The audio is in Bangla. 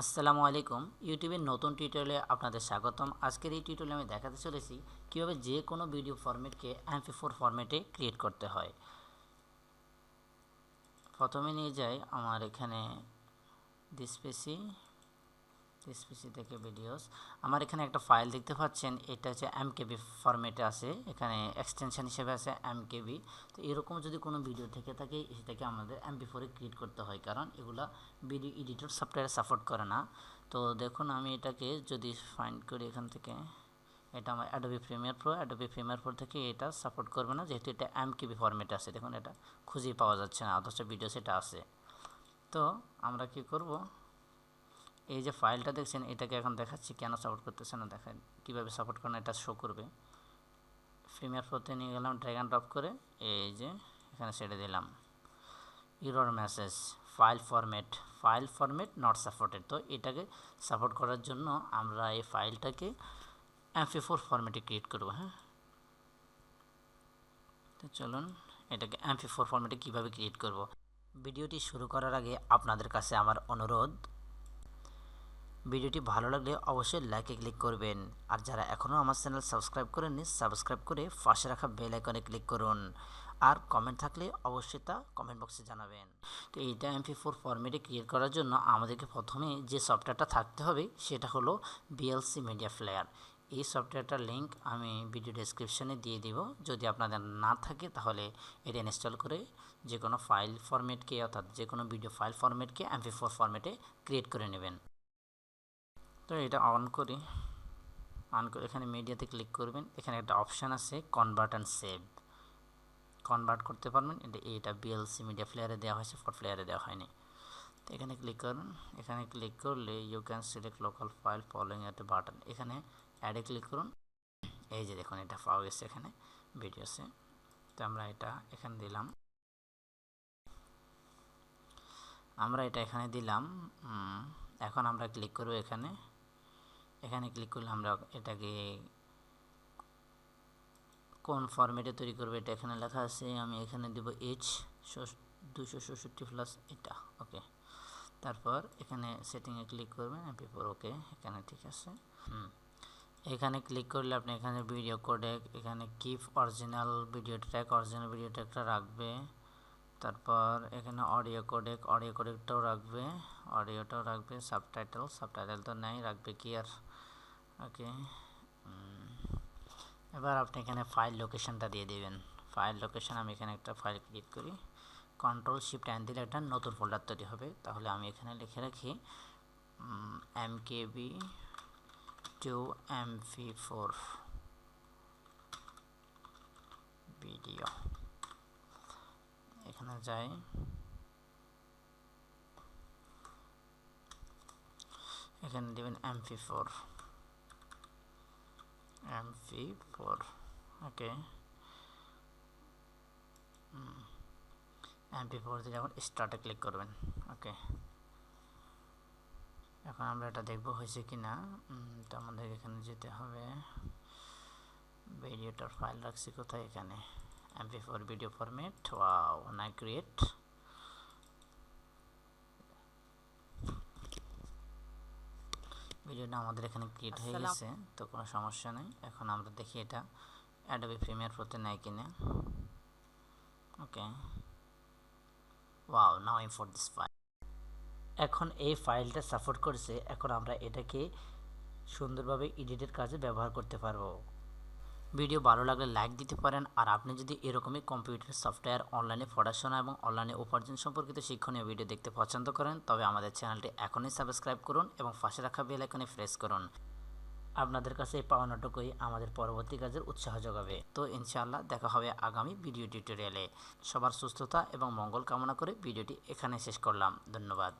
আসসালামু আলাইকুম। ইউটিউবের নতুন টিউটোরিয়ালে আপনাদের স্বাগতম। আজকের এই টিউটোরিয়ালে আমি দেখাতে চলেছি কীভাবে যে কোনো ভিডিও ফরম্যাটকে এমপি ফোর ফরম্যাটে ক্রিয়েট করতে হয়। প্রথমে নিয়ে যাই আমার এখানে ডিসপেসি ডিসপেসি থেকে ভিডিওস আমার এখানে একটা ফাইল দেখতে পাচ্ছেন, এটা হচ্ছে এম এমকেবি ফরম্যাটে আছে। এখানে এক্সটেনশন হিসেবে আছে এম এমকেবি তো এরকম যদি কোনো ভিডিও থেকে থাকে, সেটাকে আমাদের এমপি ফোরে ক্রিয়েট করতে হয়। কারণ এগুলা ভিডিও এডিটর সফটওয়্যার সাপোর্ট করে না। তো দেখুন, আমি এটাকে যদি ফাইন্ড করি এখান থেকে, এটা আমার Adobe Premiere Pro Adobe Premiere Pro থেকে এটা সাপোর্ট করবে না, যেহেতু এটা এম এমকেবি ফরম্যাটে আছে। দেখুন, এটা খুঁজেই পাওয়া যাচ্ছে না, অথচ ভিডিও সেটা আছে। তো আমরা কি করব? এই যে ফাইলটা দেখছেন, এটাকে এখন দেখাচ্ছি, কেন সাপোর্ট করতেছে না দেখেন কীভাবে সাপোর্ট করেন এটা শো করবে। প্রিমিয়ার প্রোতে নিয়ে গেলাম ড্র্যাগ অ্যান্ড ড্রপ করে, এই যে, এখানে ছেড়ে দিলাম। Error message file format file format not supported তো এটাকে সাপোর্ট করার জন্য আমরা এই ফাইলটাকে এমপি ফোর ফরম্যাটে ক্রিয়েট করব হ্যাঁ? তো চলুন, এটাকে এমপি ফোর ফরম্যাটে কীভাবে ক্রিয়েট করব। ভিডিওটি শুরু করার আগে আপনাদের কাছে আমার অনুরোধ ভিডিওটি ভালো লাগলে অবশ্যই লাইকে ক্লিক করবেন। আর যারা এখনও আমার চ্যানেল সাবস্ক্রাইব করেননি সাবস্ক্রাইব করে পাশে রাখা বেল আইকনে ক্লিক করুন। আর কমেন্ট থাকলে অবশ্যই তা কমেন্ট বক্সে জানাবেন। তো এইটা এমপি ফোর ফরম্যাটে ক্রিয়েট করার জন্য আমাদেরকে প্রথমে যে সফটওয়্যারটা থাকতে হবে, সেটা হলো বিএলসি মিডিয়া ফ্লেয়ার এই সফটওয়্যারটার লিঙ্ক আমি ভিডিও ডেসক্রিপশনে দিয়ে দিব। যদি আপনাদের না থাকে, তাহলে এটা ইনস্টল করে যে কোনো ফাইল ফরম্যাটকে অর্থাৎ যে কোনো ভিডিও ফাইল ফরম্যাটকে এমপি ফোর ফরম্যাটে ক্রিয়েট করে নেবেন। তো এটা অন করি। অন করে এখানে মিডিয়াতে ক্লিক করবেন। এখানে একটা অপশান আছে কনভার্ট অ্যান্ড সেভ কনভার্ট করতে পারবেন। এটা এইটা বিএলসি মিডিয়া প্লেয়ারে দেওয়া হয়েছে ফর প্লেয়ারে দেওয়া হয়নি। তো এখানে ক্লিক করুন। এখানে ক্লিক করলে you can select local file following একটা বাটন এখানে অ্যাডে ক্লিক করুন। এই যে দেখুন, এটা পাওয়া গেছে এখানে ভিডিওসে তো আমরা এটা এখানে দিলাম। আমরা এটা এখানে দিলাম। এখন আমরা ক্লিক করব এখানে। এখানে ক্লিক করলে আমরা এটাকে কোন ফরম্যাটে তৈরি করব, এটা এখানে লেখা আছে, আমি এখানে দেব এইচ দুশো ষষট্টি প্লাস এটা ওকে তারপর এখানে সেটিংয়ে ক্লিক করবেন ফোর ওকে এখানে ঠিক আছে, হুম। এখানে ক্লিক করলে আপনি এখানে ভিডিও কোডেক এখানে keep original video track original video ট্র্যাকটা রাখবে, তারপর এখানে অডিও কোডেক অডিও কোডেকটাও রাখবে অডিওটাও রাখবে সাবটাইটেল সাবটাইটেল তো নেই, রাখবে কি আর? ওকে এবার আপনি এখানে ফাইল লোকেশনটা দিয়ে দেবেন। ফাইল লোকেশন আমি এখানে একটা ফাইল ক্রিয়েট করি। কন্ট্রোল শিফট অ্যান্ড দিলে একটা নতুন ফোল্ডার তৈরি হবে। তাহলে আমি এখানে লিখে রাখি M K B to M V four video এখানে যাই। এখানে দেবেন four MP four okay MP four দিয়ে এখন স্টার্টে ক্লিক করবেন ওকে এখন আমরা এটা দেখব হয়েছে কি না তো আমাদের এখানে যেতে হবে। ভিডিওটার ফাইল রাখছি কোথায়? এখানে। MP four video format wow না ক্রিয়েট ভিডিওটা আমাদের এখানে ক্রিয়েট হয়ে গেছে তো কোনো সমস্যা নেই। এখন আমরা দেখি এটা। অ্যাডোবি প্রিমিয়ার প্রোতে নেয় কিনা। Okay wow now import this file এখন এই ফাইলটা সাপোর্ট করছে এখন আমরা এটাকে সুন্দরভাবে এডিটের কাজে ব্যবহার করতে পারব। ভিডিও ভালো লাগলে লাইক দিতে পারেন। আর আপনি যদি এরকমই কম্পিউটার সফটওয়্যার অনলাইনে পড়াশোনা এবং অনলাইনে উপার্জন সম্পর্কিত শিক্ষণীয় ভিডিও দেখতে পছন্দ করেন, তবে আমাদের চ্যানেলটি এখনই সাবস্ক্রাইব করুন এবং পাশে রাখা বেল আইকনে প্রেস করুন। আপনাদের কাছে এই পাওনাটুকুই আমাদের পরবর্তী কাজের উৎসাহ যোগাবে। তো ইনশাআল্লাহ দেখা হবে আগামী ভিডিও টিউটোরিয়ালে সবার সুস্থতা এবং মঙ্গল কামনা করে ভিডিওটি এখানে শেষ করলাম। ধন্যবাদ।